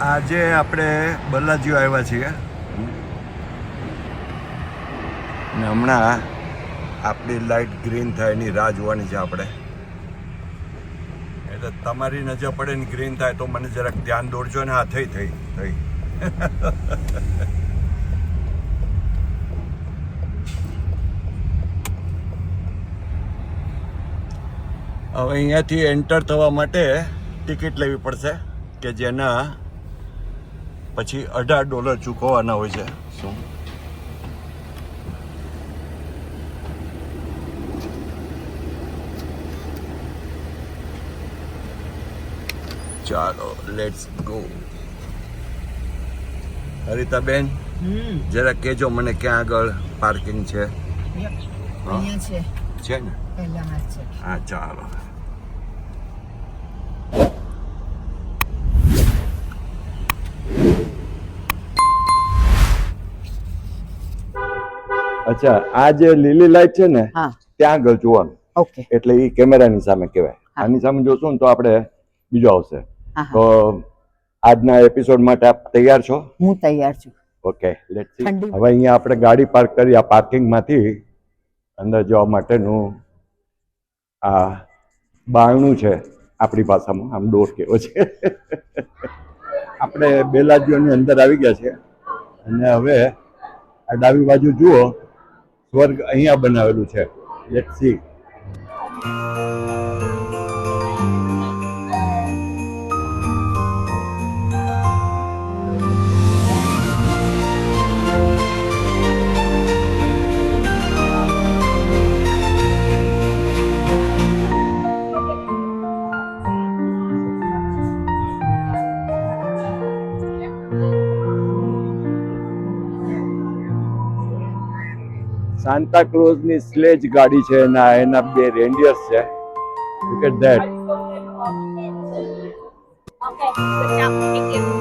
આજે આપણે બલ્લાજીઓ આવ્યા છીએ. ને હમણાં આપણી લાઇટ ગ્રીન થાય એની રાહ જોવાની છે આપણે. એટલે તમારી નજર પડે ને ગ્રીન થાય તો મને જરાક ધ્યાન દોરજો ને હા, થઈ થઈ થઈ. હવે અહીંયાથી એન્ટર થવા માટે ટિકિટ લેવી પડશે કે જેના પછી અઢાર ડોલર ચૂકવવાના હોય છે. શું? ચાલો લેટ્સ ગો હરિતાબેન હમ. જરા કહેજો મને ક્યાં આગળ પાર્કિંગ છે. છે. છે ને? હા ચાલો. અચ્છા આ જે લીલી લાઈટ છે ને ત્યાં આગળ જોવાનું. ઓકે. એટલે એ કેમેરાની સામે કહેવાય. આની સામે જોશું ને તો આપણે બીજો આવશે. તો આજના એપિસોડ માટે આપ તૈયાર છો? હું તૈયાર છું. ઓકે લેટ સી હવે અહીંયા આપણે ગાડી પાર્ક કરી આ પાર્કિંગમાંથી અંદર જવા માટેનું આ બારણું છે આપણી ભાષામાં. આમ ડોર કેવો છે. આપણે બેલાજીઓની અંદર આવી ગયા છે. અને હવે આ ડાબી બાજુ જુઓ. સ્વર્ગ અહીંયા બનાવેલું છે. લેટ સી સાન્તા ક્લોઝની સ્લેજ ગાડી છે એના એના બે રેન્ડિયર્સ છે. Look at that Okay,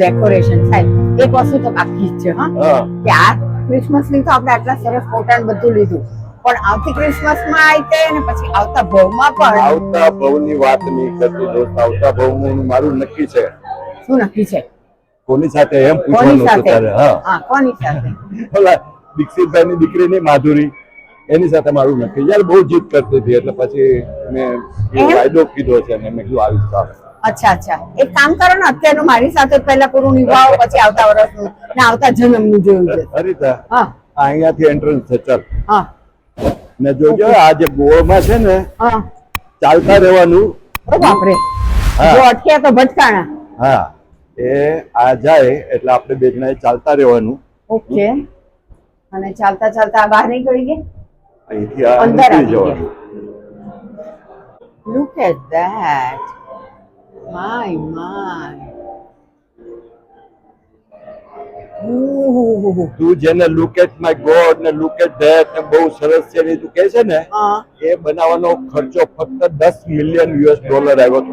decoration થાય. એક વસ્તુ તો બાકી જ છે હા. કે આ ક્રિસમસની તો આપણે આટલા સરસ ફોટા બધું લીધું. પણ આવતી ક્રિસમસમાં આવી અને પછી આવતા ભવમાં પણ આવતા ભવની વાત નહીં કરતી દોસ્ત. આવતા ભવનું મારું નક્કી છે. શું નક્કી છે? કોની સાથે? એમ પૂછવાનું હતું તારે હા. હા કોની સાથે? ઓલા દીક્ષિતભાઈની દીકરીની માધુરી. એની સાથે મારું નક્કી. યાર બહુ જીદ કરતી હતી એટલે પછી મેં વાયદો કીધો છે અને મેં કીધું આવીશ. અચ્છા અચ્છા. એક કામ કરો ને અત્યારનું મારી સાથે પહેલા પૂરું નિભાવો પછી આવતા વર્ષનું. ને આવતા જન્મનું જોયું છે. હરિતા હા. અહીંયાથી એન્ટ્રન્સ છે ચાલ. હા. ને જોજો આ જે ગોળમાં છે ને હા. ચાલતા રહેવાનું. બાપરે. જો અટક્યા તો ભટકાણા. હા. એ આ જાય એટલે આપણે બે જણાએ ચાલતા રહેવાનું. ઓકે. અને ચાલતા ચાલતા બહાર નીકળી ગયા? અહીંથી અંદર આવી જવાનું. Look at that. My, my. તું જેને લુક એટ માય ગોડ ને લુક એટ ધેટ ને બહુ સરસ છે ને તું કહે છે ને એ બનાવવાનો ખર્ચો ફક્ત 10 મિલિયન યુએસ ડોલર આવ્યો હતો.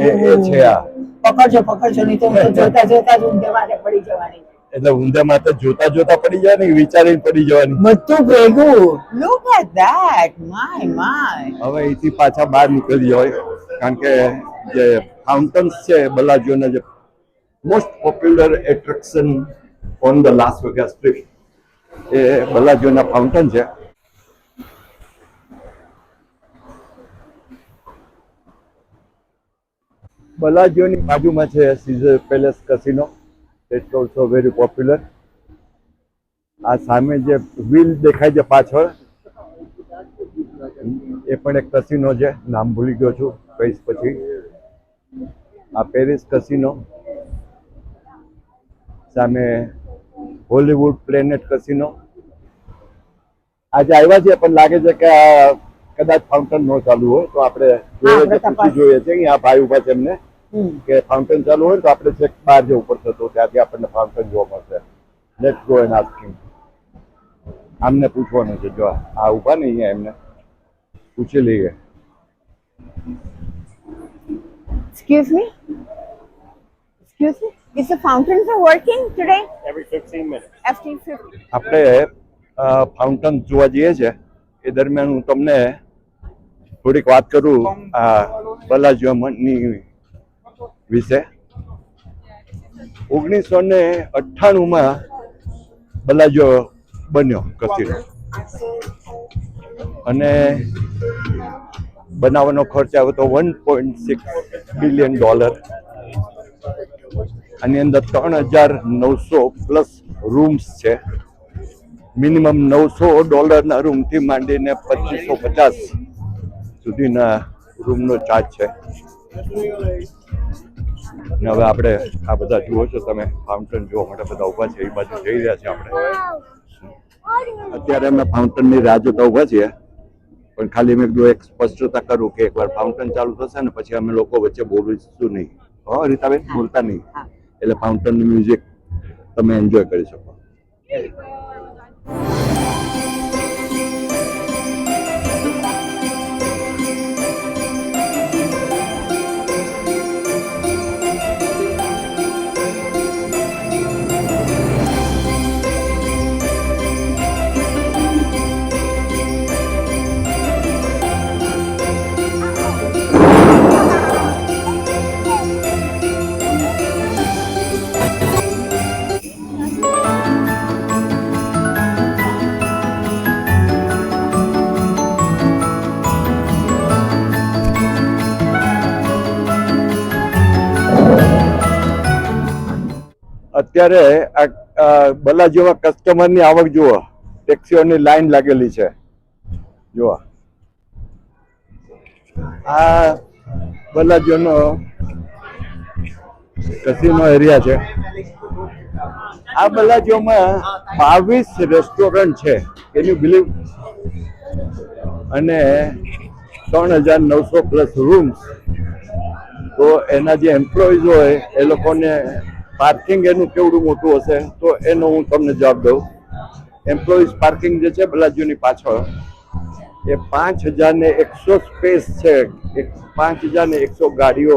એ છે આ. પકડજો પકડજો નહીં તો તો જોતા જોતા જ ઊંધે માથે પડી જવાની. એટલે ઊંધે માથે જોતા જોતા પડી જાય ને વિચારીને પડી જવાની. બધું ભેગું. Look at that my my હવે અહીંથી પાછા બહાર નીકળી જવાય કારણ કે જે ફાઉન્ટન્સ છે, બલાજીઓના જે most popular attraction on the Las Vegas street એ બલાજીઓના ફાઉન્ટન છે. બલાજીઓની બાજુમાં છે Caesar palace casino it also very popular આ સામે જે વ્હીલ દેખાય છે પાછળ, એ પણ એક કસિનો છે, નામ ભૂલી ગયો છું, કહીશ પછી. આ પેરિસ કસિનો સામે હોલીવુડ પ્લેનેટ કસિનો આજે આવ્યા છે પણ લાગે છે કે આ કદાચ ફાઉન્ટન નો ચાલુ હોય તો આપણે જોઈએ છે પૂછી જોઈએ છે. અહીંયા ભાઈ ઊભા છે એમને કે ફાઉન્ટેન ચાલુ હોય તો આપણે છેક બહાર જવું પડશે તો ત્યાંથી આપણને ફાઉન્ટેન જોવા મળશે. લેટ ગો એન આસ્કિંગ આમને પૂછવાનું છે જો આ ઊભા નહીં અહીંયા એમને પૂછી લઈએ. Excuse me? Excuse me? Is the fountains are working today? every 15 minutes. After 15. આપણે ફાઉન્ટન જોવા જઈએ છે એ દરમિયાન હું તમને થોડીક વાત કરું આ બલાજીની વિશે ઓગણીસો ને અઠ્ઠાણુંમાં બલાજો બન્યો કસીનો અને બનાવવાનો ખર્ચ આવ્યો તો one point six billion dollar આની અંદર ત્રણ હજાર નવસો પ્લસ રૂમ્સ છે. મિનિમમ નવસો ડોલરના રૂમથી માંડીને પચીસો પચાસ સુધીના રૂમનો ચાર્જ છે. અને હવે આપણે આ બધા જુઓ છો તમે ફાઉન્ટેન જોવા માટે બધા ઊભા છે એ બાજુ જઈ રહ્યા છે આપણે. અત્યારે અમે ફાઉન્ટેનની રાહ જોતા ઊભા છીએ. પણ ખાલી મેં કીધું એક સ્પષ્ટતા કરું કે એકવાર ફાઉન્ટન ચાલુ થશે ને પછી અમે લોકો વચ્ચે બોલીશું નહીં. હો રીતાબેન? બોલતા નહીં. એટલે ફાઉન્ટન મ્યુઝિક તમે એન્જોય કરી શકો. અત્યારે આ બલા જેવા કસ્ટમરની આવક જુઓ ટેક્સીઓની લાઈન લાગેલી છે. જુઓ. આ બલાજીઓનો કસીનો એરિયા છે. આ બલાજીઓમાં બાવીસ રેસ્ટોરન્ટ છે. યુ બિલીવ અને ત્રણ હજાર નવસો પ્લસ રૂમ્સ તો એના જે એમ્પ્લોઈઝ હોય, એ લોકોને પાર્કિંગ એનું કેવડું મોટું હશે, તો એનો હું તમને જવાબ દઉં. એમ્પ્લોઈઝ પાર્કિંગ જે છે, બલાજીઓની પાછળ. એ પાંચ હજાર ને એકસો સ્પેસ છે પાંચ હજાર ને એકસો ગાડીઓ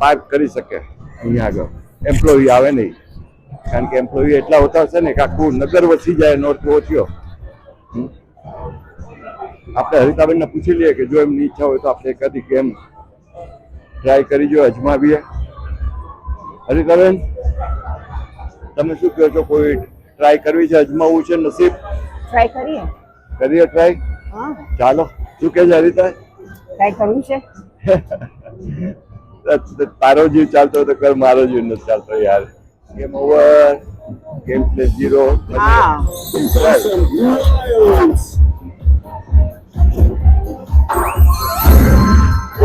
પાર્ક કરી શકે અહીંયા આગળ. એમ્પ્લોયી આવે નહીં. કારણ કે એમ્પ્લોયી એટલા હોતા હશે ને કે આખું નગર વસી જાય નોર્થ ઓછ્યો આપણે હરિતાબેનને પૂછી લઈએ કે જો એમની ઈચ્છા હોય તો આપણે કદી કેમ ટ્રાય કરી જો, અજમાવીએ. હરિતાબેન તમે શું કહો છો? કોઈ ટ્રાય કરવી છે? અજમાવવું છે નસીબ? ટ્રાય કરીએ. કરીએ ટ્રાય ચાલો. શું કહે છે હરિતા ટ્રાય કરવું છે. તારો જીવ ચાલતો હતો તો કર મારો જીવ નથી ચાલતો યાર. Game over game play zero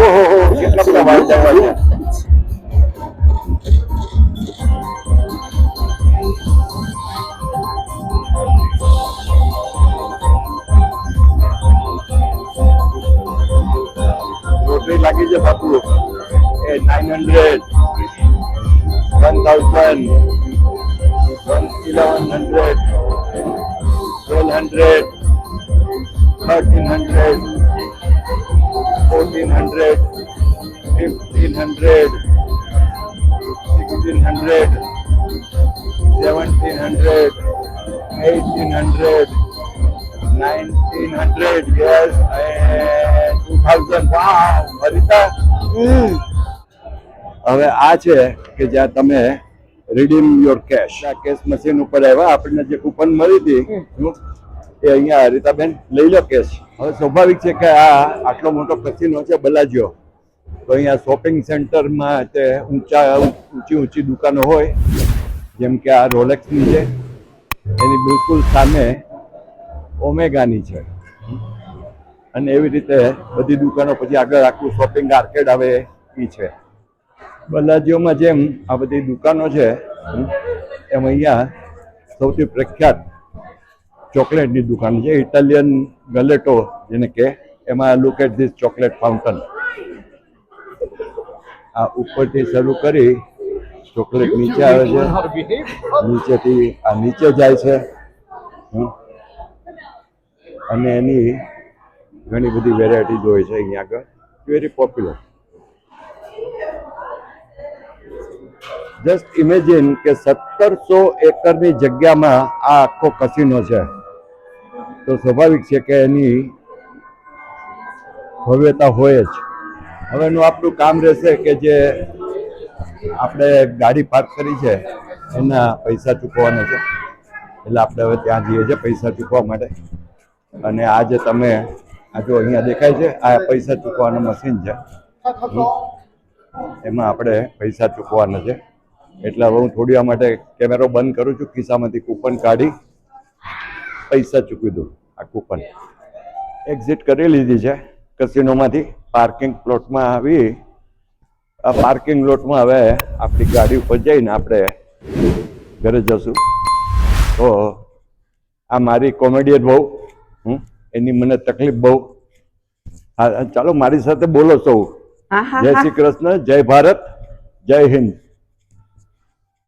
ઓહો કેટલા બધા વાળ જવા hundred thirteen hundred fifteen hundred, sixteen hundred, seventeen hundred, eighteen hundred, nineteen hundred, yes, and two thousand. Wow, Harita હવે આ છે કે જ્યાં તમે રિડીમ યોર કેશ આ કેશ મશીન ઉપર આવ્યા આપણને જે કૂપન મળી હતી? એ અહીંયા હરિતાબેન લઈ લો કેશ હવે સ્વાભાવિક છે કે આ આટલો મોટો કસીનો છે બલાજીઓ. તો અહીંયા શોપિંગ સેન્ટરમાં તે ઊંચા, ઊંચી ઊંચી દુકાનો હોય, જેમ કે આ રોલેક્સની છે, એની બિલકુલ સામે ઓમેગાની છે. અને એવી રીતે બધી દુકાનો પછી આગળ આખું શોપિંગ આર્કેડ આવે એ છે. બલાજીઓમાં જેમ આ બધી દુકાનો છે, એમ અહીંયા સૌથી પ્રખ્યાત ચોકલેટની દુકાન છે, ઇટાલિયન ગલેટો, જેને કે એમાં look at this chocolate fountain આ ઉપરથી શરૂ કરી ચોકલેટ નીચે આવે છે, નીચેથી આ નીચે જાય છે. અને એની ઘણી બધી વેરાયટીઝ હોય છે અહીંયા આગળ. વેરી પોપ્યુલર જસ્ટ ઇમેજિન કે સત્તરસો એકરની જગ્યામાં આ આખો કસિનો છે. તો સ્વાભાવિક છે કે એની ભવ્યતા હોય જ. હવેનું આપણું કામ રહેશે કે જે આપણે ગાડી પાર્ક કરી છે, એના પૈસા ચૂકવવાના છે. એટલે આપણે હવે ત્યાં જઈએ છીએ પૈસા ચૂકવવા માટે. અને આ જે તમે, આ જો અહીંયા દેખાય છે, આ પૈસા ચૂકવાનું મશીન છે. એમાં આપણે પૈસા ચૂકવાના છે. એટલે હવે હું થોડી વાર માટે કેમેરો બંધ કરું છું. ખિસ્સામાંથી કૂપન કાઢી પૈસા ચૂકવી દઉં આ કૂપન એક્ઝિટ કરી લીધી છે કસિનોમાંથી પાર્કિંગ પ્લોટમાં આવી. આ પાર્કિંગ લોટમાં હવે આપણી ગાડી ઉપર જઈને આપણે ઘરે જશું. તો આ મારી કોમેડિયન બહુ હમ, એની મને તકલીફ બહુ. હા ચાલો મારી સાથે બોલો સૌ. હા હા જય શ્રી કૃષ્ણ જય ભારત જય હિન્દ.